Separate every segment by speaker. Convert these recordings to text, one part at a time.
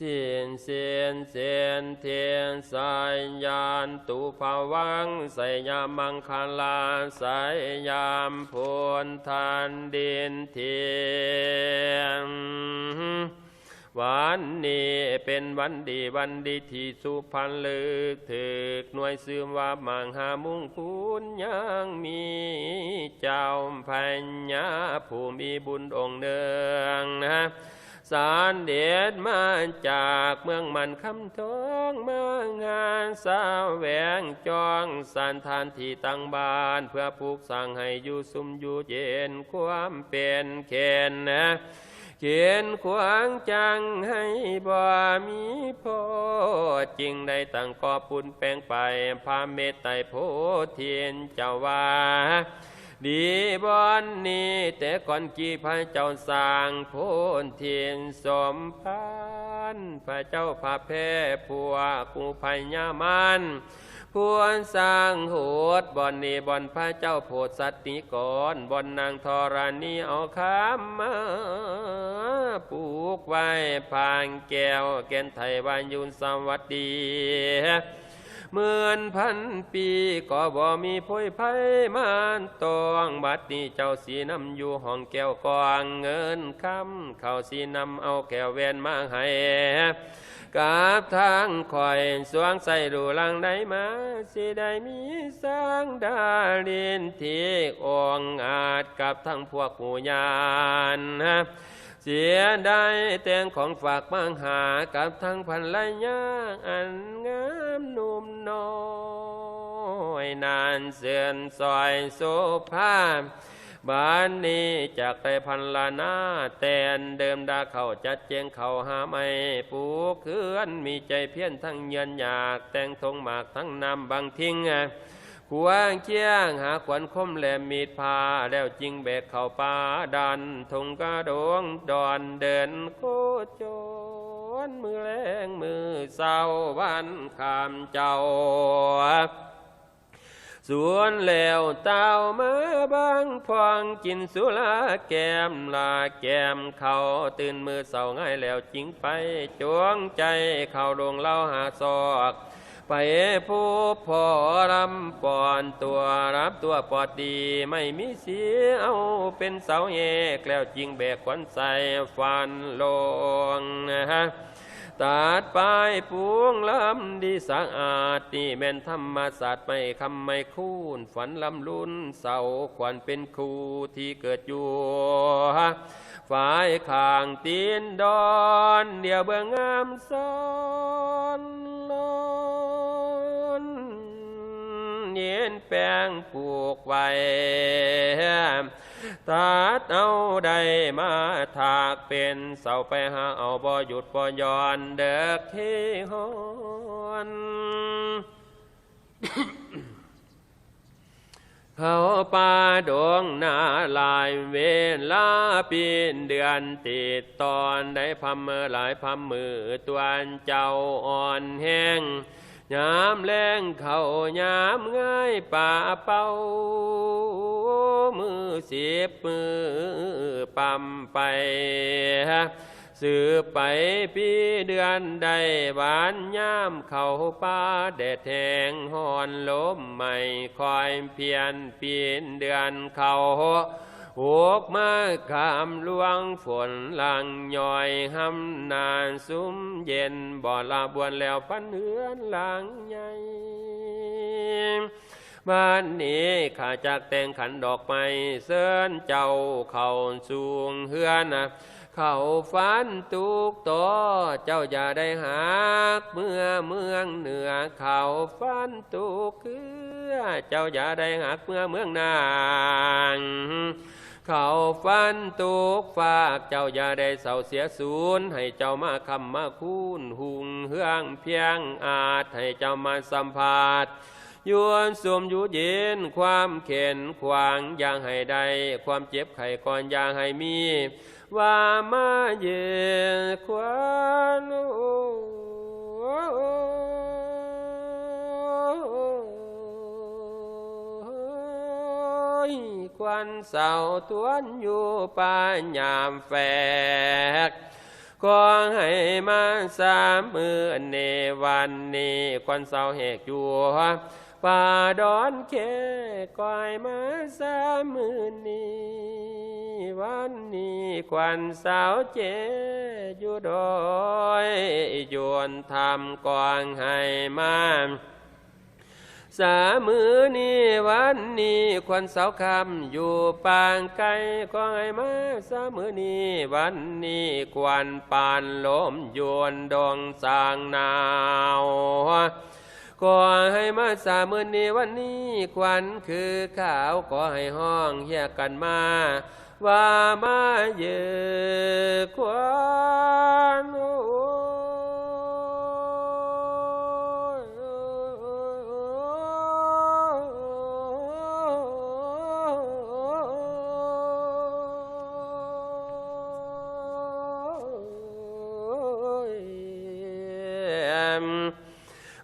Speaker 1: สินเสียนเสียนเทียนสายยานตุภาวังสยามังคลาสายยามพลทานดินเทียนวันนี้เป็นวันดีวันดีที่สุพรรณลึกถึกหน่วยซื้อว่ามังหามุ่งคุณยังมีเจ้าพัญญาผู้มีบุญองค์เนืองนะ สารเด็ดมาจากเมืองมันคำทองมางานสาวแหวงจองสานทานที่ตั้งบ้าน เพื่อปลูกสั่งให้อยู่สุมอยู่เย็นความเป็นเคนนะเขียนขวางจังให้บ่มีพอจริงได้ตั้งกอปุ่นแปลงไปพาเมตไตโพเทียนเจ้าว่า ดีบอนนี้แต่ก่อนกี่พระเจ้าสร้างโพนเทียนสมพันธ์พระเจ้าพาแพ้ผัวกูพญามันพวนสร้างโหดบอนนี้บอนพระเจ้าโพดสัตติก่อนบอนนางธรณีเอาคำมาปลูกไว้พางแก้วแก่นไทยวายุนสวัสดี หมื่นพันปีก็บ่มีพ้ยไพ่มานตองบัดนี้เจ้าสีนำอยู่ห้องแก้วกองเงินคำเขาสีนำเอาแก้วแวนมาให้กับทางคอยสวงใส่ดูลังได้มาสิได้มีสร้างดาลินที่องอาจกับทั้งพวกหมู่ยานฮะ เสียได้แต่งของฝากมังหากับทั้งพันลายาอันงามนุ่มน้อยนานเสื่อนซอยโซภาบ้านนี้จากไปพันลานาแตนเดิมดาเขาจัดเจงเขาหาไม่ปูเคื่อนมีใจเพี้ยนทั้งเยินอยากแต่งทงหมากทั้งนำบางทิ้ง ขวางเชียงหาขวัญคมแหลมมีดพา แล้วจิงแบกเข้าป่าดันทงกระโดงดอนเดินโคจรมือแรงมือเศร้าวันคำเจ้าสวนแล้วเต้ามาบางพองกินสุราแก้มลาแก้มเขาตื่นมือเศร้าง่ายแล้วจิงไปจวงใจเขาดวงเล่าหาศอก ไปผู้พอรำปอนตัวรับตัวปอดดี ไม่มีเสียเอาเป็นเสาแยกแล้วจริงแบกขวัญใส่ฟันลงนะฮะตัดปลายปวงลำดีสะอาดนี่แม่นธรรมศาสตร์ไม่คำไม่คูนฝันลำลุนเสาขวัญเป็นครูที่เกิดอยู่ฝ่ายข้างตีนดอน เดียวเบื้องงามซ้อนลอ นเย็นแป้งปลูกไว้ตัดเอาใดมาถากเป็นเสาไปหาเอาบ่หยุดบ่ย้อนเด็กที่หอนเขาป่าดงนาลายเวลาปีนเดือนติดตอนได้พัมมือหลายพัมมือตัวเจ้าอ่อนแห้ง ยามแรงเขายามง่ายป่าเป่ามือเสียบมือปั๊มไปสืบไปปีเดือนใดหวานยามเขาป่าแดดแหงหอนลมใหม่คอยเพียนปีนเดือนเขา หกมาขามลวงฝนลังย่อยหำนานซุ้มเย็นบ่อลาบวนแล้วพันเหือนหลังใหญ่บ้านนี้ข้าจากแต่งขันดอกไม้เสินเจ้าเข่าสูงเฮือนนะ เขาฟันตุกโตเจ้าอย่าได้หักเมื่อเมืองเหนือเขาฟันตุกคือเจ้าอย่าได้หักเมื่อเมืองนางเขาฟันตุกฝากเจ้าอย่าได้เศร้าเสียสูญให้เจ้ามาคำมาคูนหุงเฮืองเพียงอาจให้เจ้ามาสัมผัสยวนสวมอยู่เย็นความเข็นขวางอย่างให้ใดความเจ็บไข้ก่อนอย่างให้มี ว่ามาเยควันควันเสาทวนอยู่ป่ายามแฝกคก็ให้มาสามมือเนวันนี้ควันเสาแหกอยู่ป่าดอนเคก้อยมาสามมือนี้ วันนี้ควันสาวเจอยู่ดอยยวนทำกวางให้มาสามือนี้วันนี้ควันเสาคำอยู่ปางไกลก็ให้มาสามือนี้วันนี้ควันปานลมยวนดองสางนาวก็ให้มาสามือนี้วันนี้ควันคือขาวก็ให้ห้องเฮียกันมา ว่ามา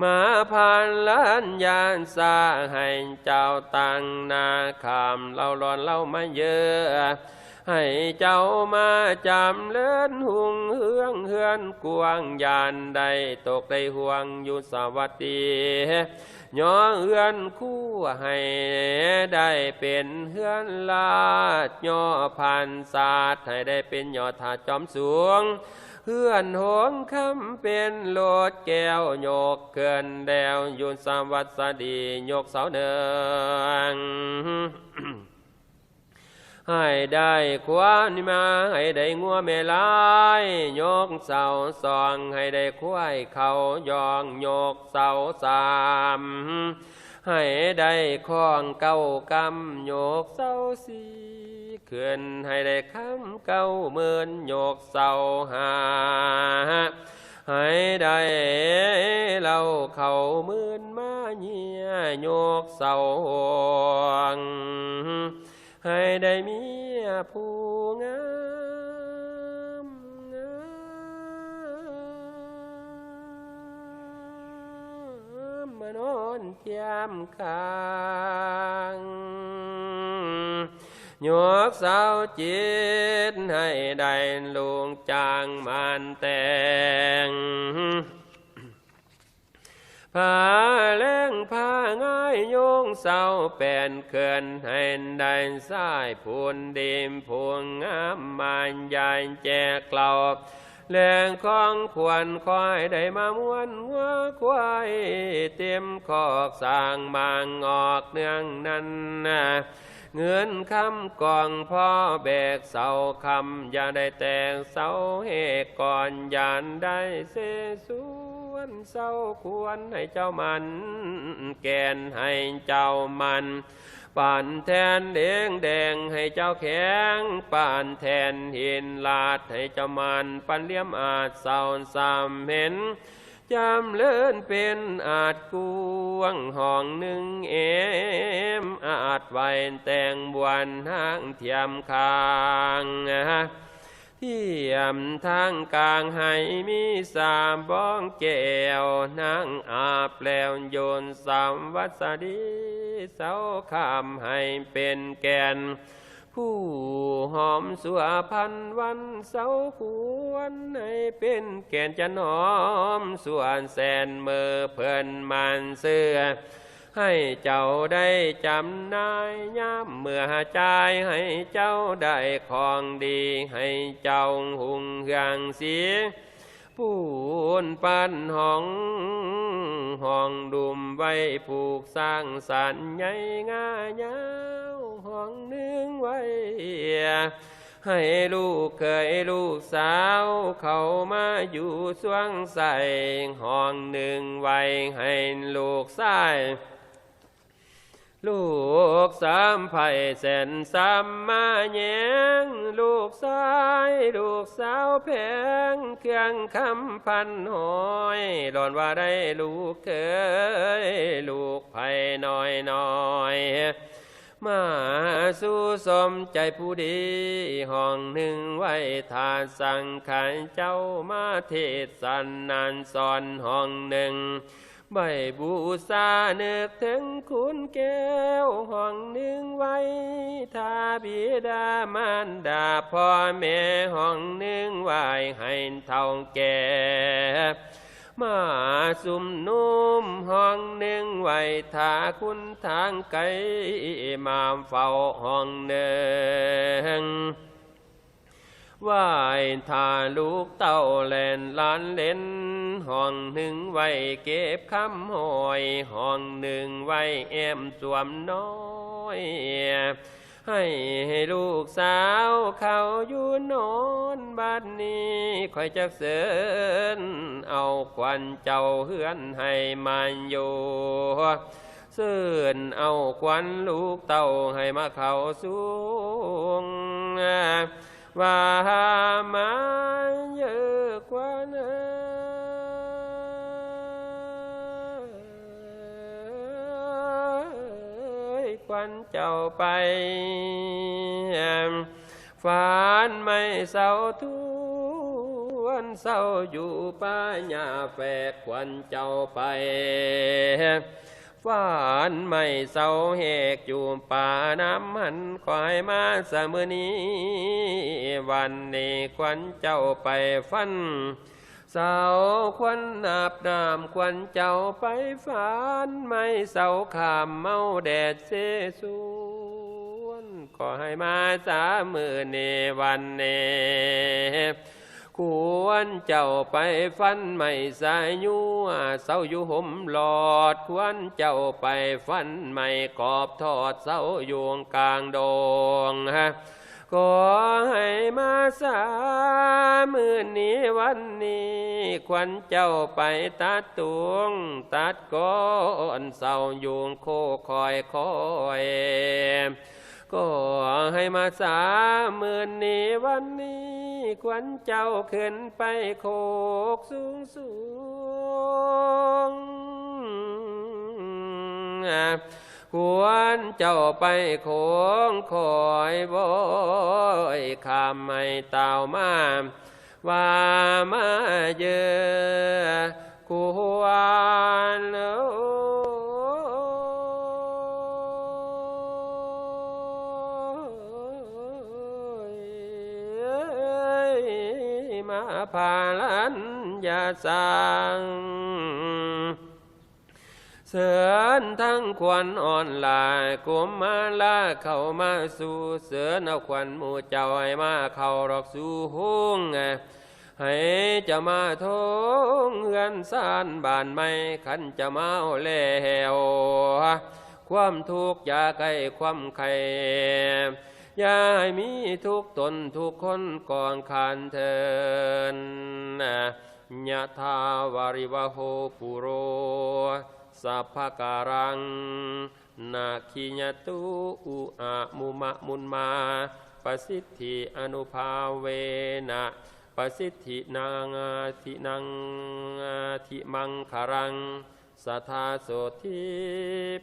Speaker 1: มาพันล้านยานสาให้เจ้าตังนาคำเราร้อนเรามาเยอะให้เจ้ามาจำเลื่อนหุงเฮืองเฮือนกวางยานใดตกได้ห่วงอยู่สวัสดีย่อเฮือนคู่ให้ได้เป็นเฮือนลาดย่อพันศาสตร์ให้ได้เป็นยอดถาจอมสูง เพื่อนหงคำเป็นโลดแก้วโยกเกินแดวยุนสามวัดสดีโยกเสาเนืองให้ได้ควานมาให้ได้งัวเมลายยกเสาสองให้ได้ควายเขายองยกเสาสามให้ได้ข้องเก้ากำโยกเสาสี่ ขึ้นให้ได้คำเก้าหมื่นยกเสาหาให้ได้เราเขามื่นมาเงียโยกเสาหงให้ได้มีผู้งามมานอนเทียมคาง ยกเสาจิตให้ได้ลุงจางมันแต่งผ้าแรงผ้าง่ายโยงเสาแป่นเขื่อนให้ได้สายพูนดิมพวงงามมันยายแจกเกลาแรงของควรคอยได้มามวนหัวควายเต็มขอกสางมางออกเนืองนั้นนะ เงินคำกองพ่อแบกเสาคำอย่าได้แต่งเสาเหตุก่อนยานได้เสสวนเสาควรให้เจ้ามัน แกนให้เจ้ามันป่านแทนแดงแดงให้เจ้าแข็งป่านแทนหินลาดให้เจ้ามันปันเลี้ยมอาจเศร้าสามเห็น จำเลื่อนเป็นอาจกวงห้องหนึ่งเอมอาจไว้แต่งบวนหางเทียมคางเทียมทางกลางให้มีสามบ้องแก้วนางอาบแล้วโยนสามวัสดีเสาคำให้เป็นแกน ผู้หอมสัวพันวันเสาควรให้เป็นแก่นจันหอมส่วนแสนเมื่อเพิ่นมันเสื้อให้เจ้าได้จำนายย้ำเมื่อใจายให้เจ้าได้ของดี ให้เจ้าหุงเฮืองเสียปูนปันห้องห้องดุมไว้ผูกสร้างสรรค์ใหญ่งายา องหนึ่งไว้ ให้ลูกเคยลูกสาว เขามาอยู่สวงใส่ห้องหนึ่งไว้ให้ลูกชายลูกสามไผ่แสนสามมาแยงลูกชายลูกสาวแพงเครื่องคำพันหอยดอนว่าได้ลูกเคยลูกไผ่น้อยน้อย มาสู่สมใจผู้ดีห้องหนึ่งไว้ทานสังขารเจ้ามาเทศสันนานสอนห้องหนึ่งใบบูซาเนึกถึงคุณแก้วห้องหนึ่งไว้ทาบิดามารดาพ่อแม่ห้องหนึ่งไว้ให้เท่าแก่ มาสุมนุมห้องหนึ่งไว้ทาคุณทางไกลมาเฝ้าห้องหนึ่งไหวทาลูกเต้าแลนลานเล่นห้องหนึ่งไว้เก็บคำหอยห้องหนึ่งไว้แอมสวมน้อย ให้ลูกสาวเขาอยู่นอนบ้านนี้คอยจักเสินเอาควันเจ้าเฮือนให้มันอยู่เสินเอาควันลูกเต้าให้มาเขาสูงว่ามาเยอะกว่า วันเจ้าไปฝันไม่เศร้าทวนเศร้าอยู่ป้าหญ้าแฝกควันเจ้าไปฝานไม่เศร้าแหกอยู่ป่าน้ำมันคอยมาเสมอนี้ วันนี้ควันเจ้าไปฟัน เสาควันอาบน้ำควันเจ้าไปฝันไม่เสาขามเมาแดดเสสวนขอให้มาสามมือเนวันเนควรเจ้าไปฟันไม่สายยัวเศร้าอยู่ห่มหลอด ควรเจ้าไปฟันไม่กอบทอดเศร้ายวงกลางดงฮะ ขอให้มาสามมือนี้วันนี้ ควันเจ้าไปตัดตวง ตัดก้อนเศร้ายวงโคคอยคอยก็ให้มาสามหมื่นนี้วันนี้ ควันเจ้าขึ้นไปโคกสูงสูง ควรเจ้าไปโคงคอยบอยคำไม่เต่ามาว่ามาเยอะควรมาพาลันยาสังเสือ นทั้งควันอ่อนลายกุมมาลาเข้ามาสู่เสือนเอาควันหมู่เจ้าให้มาเข้ารอกสู่ห้งให้จะมาทงเฮือนสานบานไม่ขันจะมาเอาแล้วความทุกข์อย่าใกล้ความใครอย่าให้มีทุกตนทุกคนก่องคานเทินยะทาวาริวะโหปุโร สัพพการัง นาคิญตุอุอามุมะมุนมาปสิทธิอนุภาเวนะปสิทธินางาทินางาทิมังคารังสัทธาโสทิ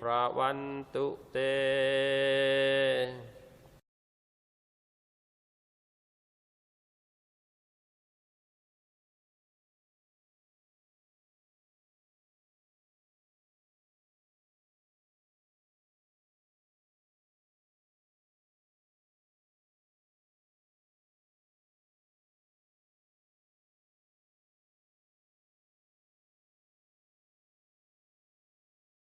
Speaker 1: พระวันตุเต